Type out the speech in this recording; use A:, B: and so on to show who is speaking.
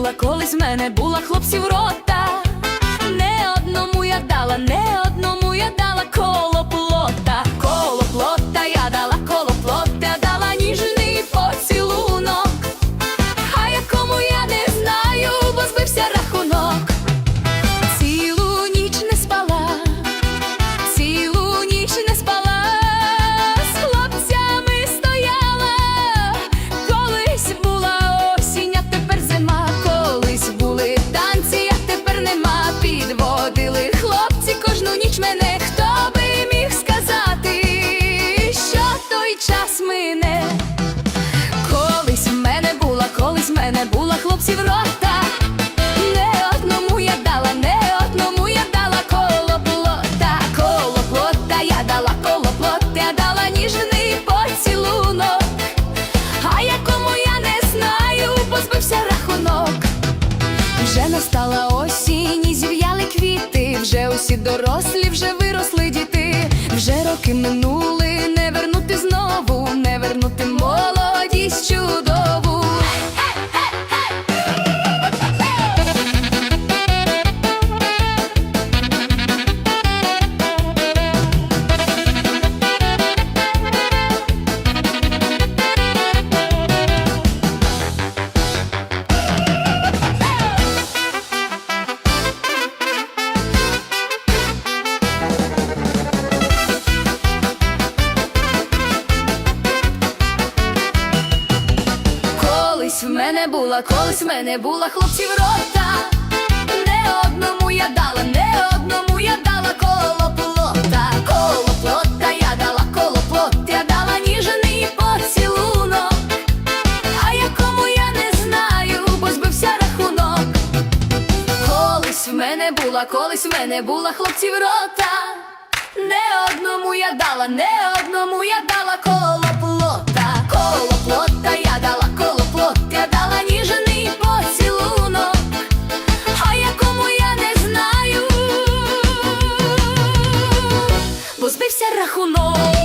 A: була, колись в мене була хлопців рота. Не одному я дала, не одному мене. Хто би міг сказати, що той час мине? Колись в мене була, колись в мене була хлопців рота. Не одному я дала, не одному я дала коло плота, коло плота, я дала коло плота, я дала ніжний поцілунок. А якому я не знаю, позбився рахунок. Вже настала усі дорослі, вже виросли діти, вже роки минули, Колись в мене була, колись в мене була хлопців рота. Не одному я дала, не одному я дала коло плота, коло плота, я дала коло плота, я дала ніжний поцілунок. А якому я не знаю, бо збився рахунок. Колись в мене була, колись в мене була хлопців рота. Не одному я дала, не одному я дала рахунок.